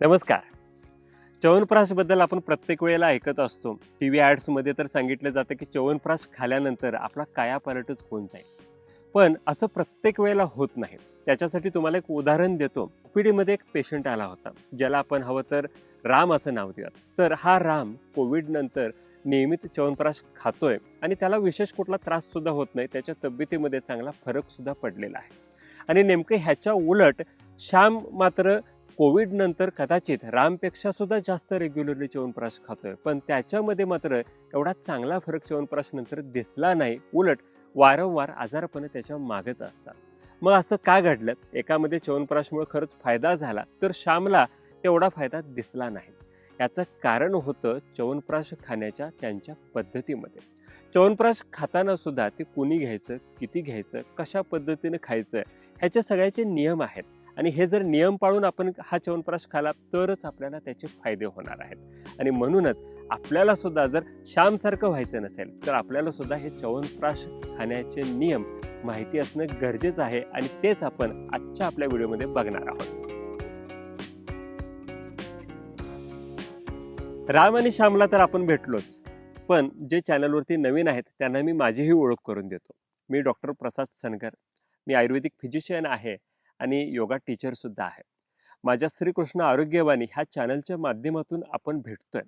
नमस्कार. च्यवनप्राशबद्दल आपण प्रत्येक वेळेला ऐकत असतो. टी व्ही ॲड्समध्ये तर सांगितलं जातं की च्यवनप्राश खाल्यानंतर आपला कायापालटच होऊन जाईल. पण असं प्रत्येक वेळेला होत नाही. त्याच्यासाठी तुम्हाला एक उदाहरण देतो. पीडीमध्ये एक पेशंट आला होता. ज्याला आपण हवं तर राम असं नाव देऊयात. तर हा राम कोविडनंतर नियमित च्यवनप्राश खातोय आणि त्याला विशेष कुठला त्राससुद्धा होत नाही. त्याच्या तब्येतीमध्ये चांगला फरकसुद्धा पडलेला आहे. आणि नेमकं ह्याच्या उलट श्याम मात्र कोविडनंतर कदाचित रामपेक्षा सुद्धा जास्त रेग्युलरली च्यवनप्राश खातोय. पण त्याच्यामध्ये मात्र एवढा चांगला फरक च्यवनप्राश नंतर दिसला नाही. उलट वारंवार आजारपणं त्याच्या मागच असतात. मग असं का घडलं? एकामध्ये च्यवनप्राशमुळे खरंच फायदा झाला तर श्यामला तेवढा फायदा दिसला नाही. याचं कारण होतं च्यवनप्राश खाण्याच्या त्यांच्या पद्धतीमध्ये. च्यवनप्राश खाताना सुद्धा ते कुणी घ्यायचं किती घ्यायचं कशा पद्धतीने खायचं ह्याच्या सगळ्याचे नियम आहेत. आणि हे जर नियम पाळून आपण हा च्यवनप्राश खाला तरच आपल्याला त्याचे फायदे होणार आहेत. आणि म्हणूनच आपल्याला सुद्धा जर श्यामसारखं व्हायचं नसेल तर आपल्याला सुद्धा हे च्यवनप्राश खाण्याचे नियम माहिती असणं गरजेचं आहे आणि तेच आपण आजच्या आपल्या व्हिडिओमध्ये बघणार आहोत. राम आणि श्यामला तर आपण भेटलोच पण जे चॅनलवरती नवीन आहेत त्यांना मी माझीही ओळख करून देतो. मी डॉक्टर प्रसाद सनकर मी आयुर्वेदिक फिजिशियन आहे. आणि योगा टीचरसुद्धा आहे. माझ्या श्रीकृष्ण आरोग्यवाणी ह्या चॅनलच्या माध्यमातून आपण भेटतोय.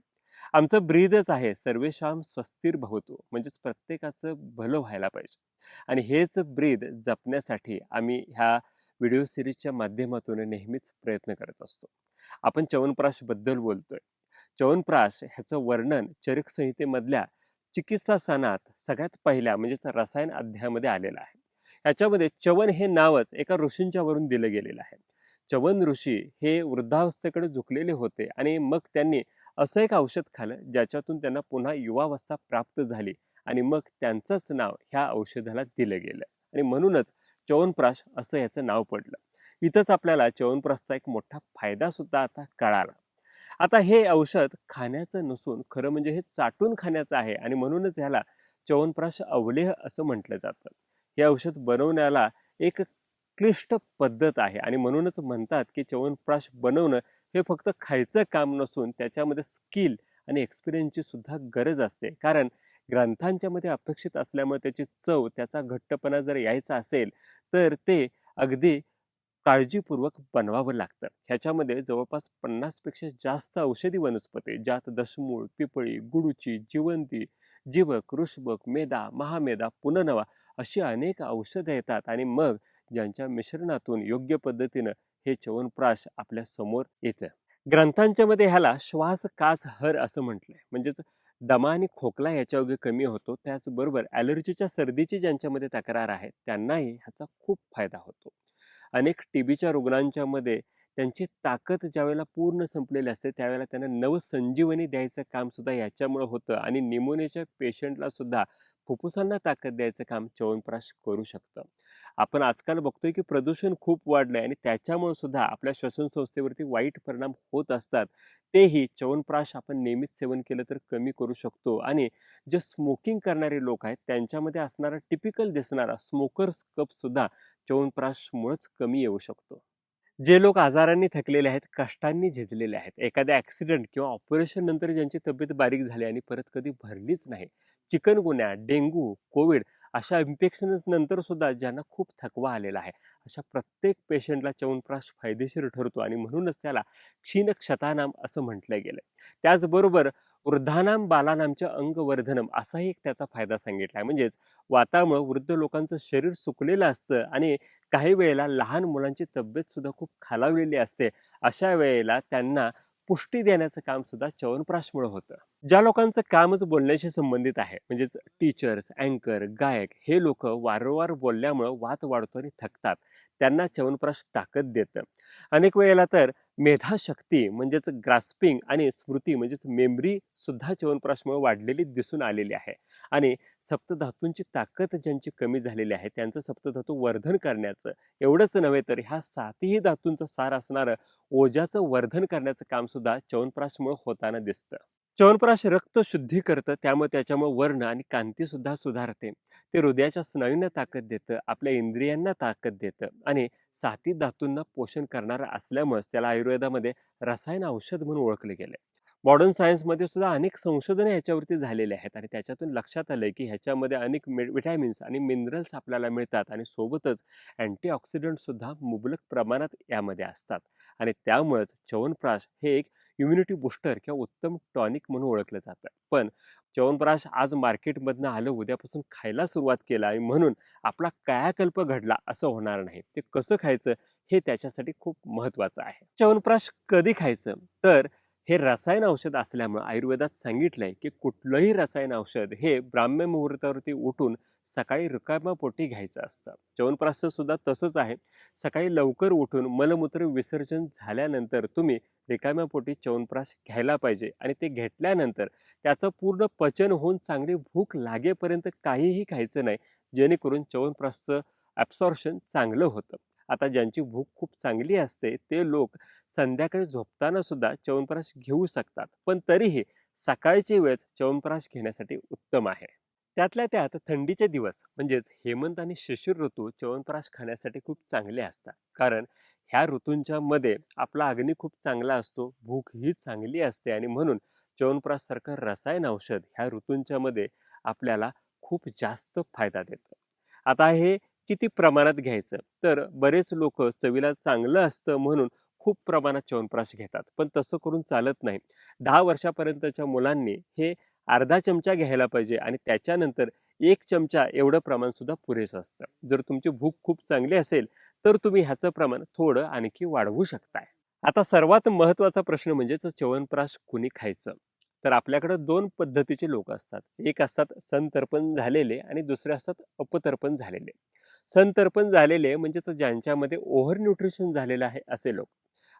आमचं ब्रीदच आहे सर्वेशाम स्वस्थिर भवतो म्हणजेच प्रत्येकाचं भलं व्हायला पाहिजे. आणि हेच ब्रीद जपण्यासाठी आम्ही ह्या व्हिडिओ सिरीजच्या माध्यमातून नेहमीच प्रयत्न करत असतो. आपण च्यवनप्राशबद्दल बोलतोय. च्यवनप्राश ह्याचं वर्णन चरक संहितेमधल्या चिकित्सा सणात सगळ्यात पहिल्या म्हणजेच रसायन अध्यायामध्ये आलेलं आहे. ह्याच्यामध्ये चवन हे नावच एका ऋषींच्या वरून दिलं गेलेलं आहे. चवन ऋषी हे वृद्धावस्थेकडे झुकलेले होते आणि मग त्यांनी असं एक औषध खाल्लं ज्याच्यातून त्यांना पुन्हा युवावस्था प्राप्त झाली आणि मग त्यांचंच नाव ह्या औषधाला दिलं गेलं. आणि म्हणूनच च्यवनप्राश असं याचं नाव पडलं. इथंच आपल्याला च्यवनप्राशचा एक मोठा फायदा सुद्धा आता कळाला. आता हे औषध खाण्याचं नसून खरं म्हणजे हे चाटून खाण्याचं आहे आणि म्हणूनच ह्याला च्यवनप्राश अवलेह असं म्हटलं जातं. हे औषध बनवण्याला एक क्लिष्ट पद्धत आहे. आणि म्हणूनच म्हणतात की च्यवनप्राश बनवणं हे फक्त खायचं काम नसून त्याच्यामध्ये स्किल आणि एक्सपिरियन्सची सुद्धा गरज असते. कारण ग्रंथांच्या मध्ये अपेक्षित असल्यामुळे त्याची चव त्याचा घट्टपणा जर यायचा असेल तर ते अगदी काळजीपूर्वक बनवावं लागतं. ह्याच्यामध्ये जवळपास पन्नासपेक्षा जास्त औषधी वनस्पती ज्यात दशमूळ पिपळी गुडूची जिवंती जीवक ऋषभक मेदा महामेदा पुननवा अशी अनेक औषधं येतात आणि मग ज्यांच्या मिश्रणातून योग्य पद्धतीनं हे च्यवनप्राश आपल्यासमोर येतं. ग्रंथांच्या मध्ये ह्याला श्वास कास हर असं म्हटलंय. म्हणजेच दमा आणि खोकला याच्यायोगे कमी होतो. त्याचबरोबर ॲलर्जीच्या सर्दीची ज्यांच्यामध्ये तक्रार आहे त्यांनाही ह्याचा खूप फायदा होतो. अनेक टीबीच्या रुग्णांच्या मध्ये त्यांची ताकद ज्यावेळेला पूर्ण संपलेली असते त्यावेळेला त्यांना नवसंजीवनी द्यायचं काम सुद्धा याच्यामुळे होतं. आणि निमोनियाच्या पेशंटला सुद्धा फुफ्फुसांना ताकद द्यायचं काम च्यवनप्राश करू शकतं. आपण आजकाल बघतोय की प्रदूषण खूप वाढलं आहे आणि त्याच्यामुळे सुद्धा आपल्या श्वसन संस्थेवरती वाईट परिणाम होत असतात. तेही च्यवनप्राश आपण नेहमीच सेवन केलं तर कमी करू शकतो आणि जे स्मोकिंग करणारे लोक आहेत त्यांच्यामध्ये असणारा टिपिकल दिसणारा स्मोकर्स कपसुद्धा च्यवनप्राशमुळंच च्यवनप्राशमुळेच कमी येऊ शकतो. जे लोक आजारांनी थकलेले आहेत कष्टांनी झिजलेले आहेत. एखाद्या ॲक्सिडेंट किंवा ऑपरेशन नंतर ज्यांची तब्येत बारीक झाली आणि परत कधी भरलीच नाही. चिकनगुन्या डेंग्यू कोविड अशा इन्फेक्शन नंतर सुद्धा ज्यांना खूप थकवा आलेला आहे अशा प्रत्येक पेशंटला च्यवनप्राश फायदेशीर ठरतो आणि म्हणूनच त्याला क्षीण क्षतानाम असं म्हटलं गेलं त्याचबरोबर वृद्धानाम बालानामच्या अंगवर्धनम असाही एक त्याचा फायदा सांगितला आहे. म्हणजेच वातामुळं वृद्ध लोकांचं शरीर सुकलेलं असतं आणि काही वेळेला लहान मुलांची तब्येत सुद्धा खूप खालावलेली असते अशा वेळेला त्यांना पुष्टी देण्याचं काम सुद्धा होतं. ज्या लोकांचं कामच बोलण्याशी संबंधित आहे म्हणजेच टीचर्स अँकर गायक हे लोक वारंवार बोलल्यामुळं वात वाढतो आणि थकतात. त्यांना च्यवनप्राश ताकद देतं. अनेक वेळेला तर मेधाशक्ती म्हणजेच ग्रास्पिंग आणि स्मृती म्हणजेच मेमरी सुद्धा च्यवनप्राशमुळे वाढलेली दिसून आलेली आहे. आणि सप्तधातूंची ताकद ज्यांची कमी झालेली आहे त्यांचं सप्तधातू वर्धन करण्याचं एवढंच नव्हे तर ह्या सातही धातूंचं सार असणारं ओजाचं वर्धन करण्याचं कामसुद्धा च्यवनप्राशमुळे होताना दिसतं. च्यवनप्राश रक्त शुद्धी करतं त्यामुळे त्याच्यामुळे वर्ण आणि कांतीसुद्धा सुधारते. ते हृदयाच्या स्नायूंना ताकद देतं आपल्या इंद्रियांना ताकद देतं आणि साती धातूंना पोषण करणारं असल्यामुळेच त्याला आयुर्वेदामध्ये रसायन औषध म्हणून ओळखले गेले. मॉडर्न सायन्समध्ये सुद्धा अनेक संशोधनं ह्याच्यावरती झालेले आहेत आणि त्याच्यातून लक्षात आलंय की ह्याच्यामध्ये अनेक मि विटॅमिन्स आणि मिनरल्स आपल्याला मिळतात आणि सोबतच अँटीऑक्सिडंटसुद्धा मुबलक प्रमाणात यामध्ये असतात. आणि त्यामुळेच च्यवनप्राश हे एक इम्युनिटी बुस्टर किंवा उत्तम टॉनिक म्हणून ओळखलं जातं. पण च्यवनप्राश आज मार्केटमधनं आलं उद्यापासून खायला सुरुवात केला आणि म्हणून आपला कायाकल्प घडला असं होणार नाही. ते कसं खायचं हे त्याच्यासाठी खूप महत्त्वाचं आहे. च्यवनप्राश कधी खायचं? तर हे रसायन औषध असल्यामुळं आयुर्वेदात सांगितलंय की कुठलंही रसायन औषध हे ब्राह्म्य मुहूर्तावरती उठून सकाळी रिकाम्या पोटी घ्यायचं असतं. च्यवनप्राशचं सुद्धा तसंच आहे. सकाळी लवकर उठून मलमूत्र विसर्जन झाल्यानंतर तुम्ही रिकाम्या पोटी च्यवनप्राश घ्यायला पाहिजे आणि ते घेतल्यानंतर त्याचं पूर्ण पचन होऊन चांगली भूक लागेपर्यंत काहीही खायचं नाही जेणेकरून च्यवनप्राशचं ॲब्सॉर्शन चांगलं होतं. आता ज्यांची भूक खूप चांगली असते ते लोक संध्याकाळी झोपताना सुद्धा च्यवनप्राश घेऊ शकतात पण तरीही सकाळची वेळ च्यवनप्राश घेण्यासाठी उत्तम आहे. त्यातल्या त्यात थंडीचे दिवस म्हणजेच हेमंत आणि शिशिर ऋतू च्यवनप्राश खाण्यासाठी खूप चांगले असतात. कारण ह्या ऋतूंच्या मध्ये आपला अग्नी खूप चांगला असतो भूक ही चांगली असते आणि म्हणून च्यवनप्राशसारखं रसायन औषध ह्या ऋतूंच्या मध्ये आपल्याला खूप जास्त फायदा देतं. आता हे किती प्रमाणात घ्यायचं? तर बरेच लोक चवीला चांगलं असतं म्हणून खूप प्रमाणात च्यवनप्राश घेतात पण तसं करून चालत नाही. दहा वर्षापर्यंतच्या मुलांनी हे अर्धा चमचा घ्यायला पाहिजे आणि त्याच्यानंतर एक चमचा एवढं प्रमाण सुद्धा पुरेसं असतं. जर तुमची भूक खूप चांगली असेल तर तुम्ही ह्याचं प्रमाण थोडं आणखी वाढवू शकताय. आता सर्वात महत्त्वाचा प्रश्न म्हणजेच च्यवनप्राश कुणी खायचं? तर आपल्याकडे दोन पद्धतीचे लोक असतात. एक असतात संतर्पण झालेले आणि दुसरे असतात अपतर्पण झालेले. संतर्पण झालेले म्हणजेच ज्यांच्यामध्ये ओव्हर न्यूट्रिशन झालेलं आहे असे लोक.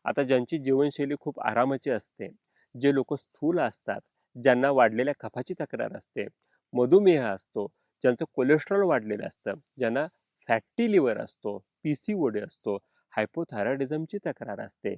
आता ज्यांची जीवनशैली खूप आरामाची असते जे लोक स्थूल असतात ज्यांना वाढलेल्या कफाची तक्रार असते मधुमेह असतो ज्यांचं कोलेस्ट्रॉल वाढलेलं असतं ज्यांना फॅटी लिव्हर असतो पी सी ओडी असतो हायपोथायरॉइडिझमची तक्रार असते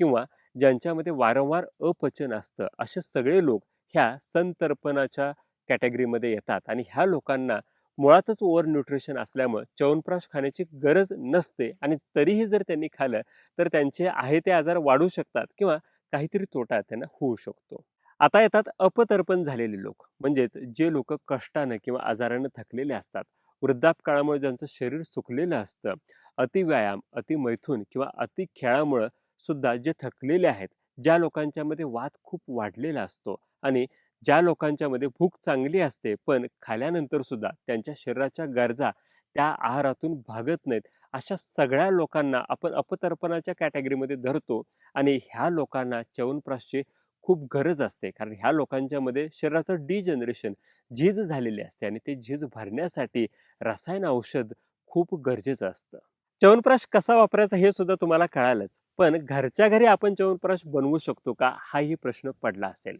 किंवा ज्यांच्यामध्ये वारंवार अपचन असतं असे सगळे लोक ह्या संतर्पणाच्या कॅटेगरीमध्ये येतात आणि ह्या लोकांना मुळातच ओव्हर न्यूट्रिशन असल्यामुळे च्यवनप्राश खाण्याची गरज नसते आणि तरीही जर त्यांनी खाल्लं तर त्यांचे आहे ते आजार वाढू शकतात किंवा काहीतरी तोटा त्यांना होऊ शकतो. आता येतात अपतर्पण झालेले लोक. म्हणजेच जे लोक कष्टानं किंवा आजारानं थकलेले असतात. वृद्धापकाळामुळे ज्यांचं शरीर सुकलेलं असतं अतिव्यायाम अतिमैथून किंवा अति खेळामुळं सुद्धा जे थकलेले आहेत ज्या लोकांच्यामध्ये वाद खूप वाढलेला असतो आणि ज्या लोकांच्यामध्ये भूक चांगली असते पण खाल्यानंतर सुद्धा त्यांच्या शरीराच्या गरजा त्या आहारातून भागत नाहीत अशा सगळ्या लोकांना आपण अपतर्पणाच्या कॅटेगरीमध्ये धरतो आणि ह्या लोकांना च्यवनप्राशचे खूप गरज असते. कारण ह्या लोकांच्यामध्ये शरीराचं डिजनरेशन झीज झालेली असते आणि ते झीज भरण्यासाठी रसायन औषध खूप गरजेचं असतं. च्यवनप्राश कसा वापरायचा हे सुद्धा तुम्हाला कळालंच. पण घरच्या घरी आपण च्यवनप्राश बनवू शकतो का? हाही प्रश्न पडला असेल.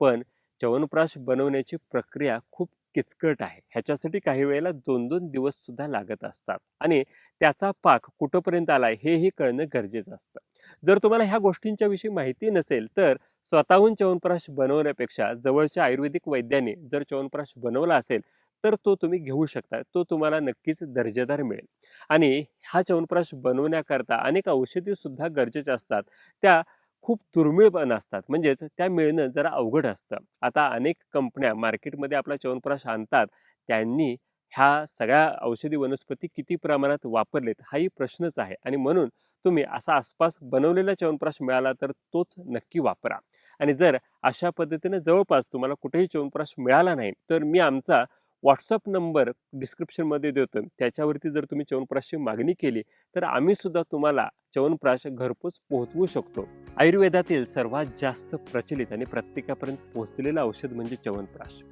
पण च्यवनप्राश बनवण्याची प्रक्रिया खूप किचकट आहे. ह्याच्यासाठी काही वेळेला दोन दोन दिवस सुद्धा लागत असतात आणि त्याचा पाक कुठंपर्यंत आलाय हेही कळणं गरजेचं असतं. जर तुम्हाला ह्या गोष्टींच्या विषयी माहिती नसेल तर स्वतःहून च्यवनप्राश बनवण्यापेक्षा जवळच्या आयुर्वेदिक वैद्याने जर च्यवनप्राश बनवला असेल तर तो तुम्ही घेऊ शकता. तो तुम्हाला नक्कीच दर्जेदार मिळेल. आणि हा च्यवनप्राश बनवण्याकरता अनेक औषधी सुद्धा गरजेच्या असतात. त्या खूप दुर्मिळ पण असतात. म्हणजेच त्या मिळणं जरा अवघड असतं. आता अनेक कंपन्या मार्केटमध्ये आपला चवनप्राश आणतात त्यांनी ह्या सगळ्या औषधी वनस्पती किती प्रमाणात वापरलेत हाही प्रश्नच आहे. आणि म्हणून तुम्ही असा आसपास बनवलेला चवनप्राश मिळाला तर तोच नक्की वापरा. आणि जर अशा पद्धतीने जवळपास तुम्हाला कुठेही च्यवनप्राश मिळाला नाही तर मी आमचा व्हॉट्सअप नंबर डिस्क्रिप्शनमध्ये देतो त्याच्यावरती जर तुम्ही चवनप्राशची मागणी केली तर आम्हीसुद्धा तुम्हाला च्यवनप्राश घरपोच पोहोचवू शकतो. आयुर्वेदातील सर्वात जास्त प्रचलित आणि प्रत्येकापर्यंत पोहोचलेलं औषध म्हणजे च्यवनप्राश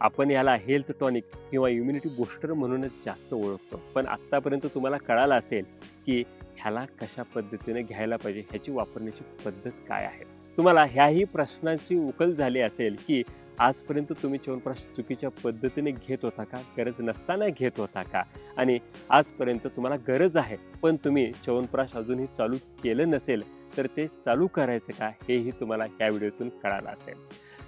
आपण याला हेल्थ टॉनिक किंवा इम्युनिटी बुस्टर म्हणूनच जास्त ओळखतो. पण आत्तापर्यंत तुम्हाला कळालं असेल की ह्याला कशा पद्धतीने घ्यायला पाहिजे ह्याची वापरण्याची पद्धत काय आहे? तुम्हाला ह्याही प्रश्नाची उकल झाली असेल की आजपर्यंत तुम्ही च्यवनप्राश चुकीच्या पद्धतीने घेत होता का? गरज नसताना घेत होता का? आणि आजपर्यंत तुम्हाला गरज आहे पण तुम्ही च्यवनप्राश अजूनही चालू केलं नसेल तर ते चालू करायचं का? हेही तुम्हाला या व्हिडिओतून कळालं असेल.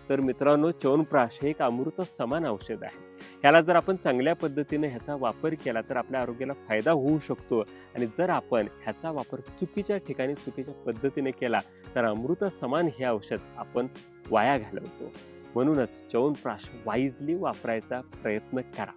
तर मित्रांनो च्यवनप्राश हे एक अमृत समान औषध आहे. ह्याला जर आपण चांगल्या पद्धतीने ह्याचा वापर केला तर आपल्या आरोग्याला फायदा होऊ शकतो. आणि जर आपण ह्याचा वापर चुकीच्या ठिकाणी चुकीच्या पद्धतीने केला तर अमृत समान हे औषध आपण वाया घालवतो. म्हणूनच च्यवनप्राश वाईजली वापरायचा प्रयत्न करा.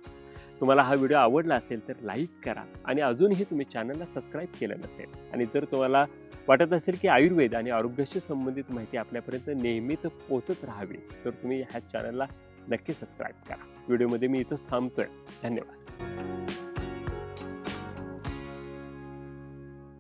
तुम्हाला हा व्हिडिओ आवडला असेल तर लाईक करा आणि अजूनही तुम्ही चॅनलला सबस्क्राईब केलं नसेल आणि जर तुम्हाला वाटत असेल की आयुर्वेद आणि आरोग्याशी संबंधित माहिती आपल्यापर्यंत नेहमीच पोचत राहावी तर तुम्ही ह्या चॅनलला नक्की सबस्क्राईब करा. व्हिडिओमध्ये मी इथंच थांबतोय. धन्यवाद.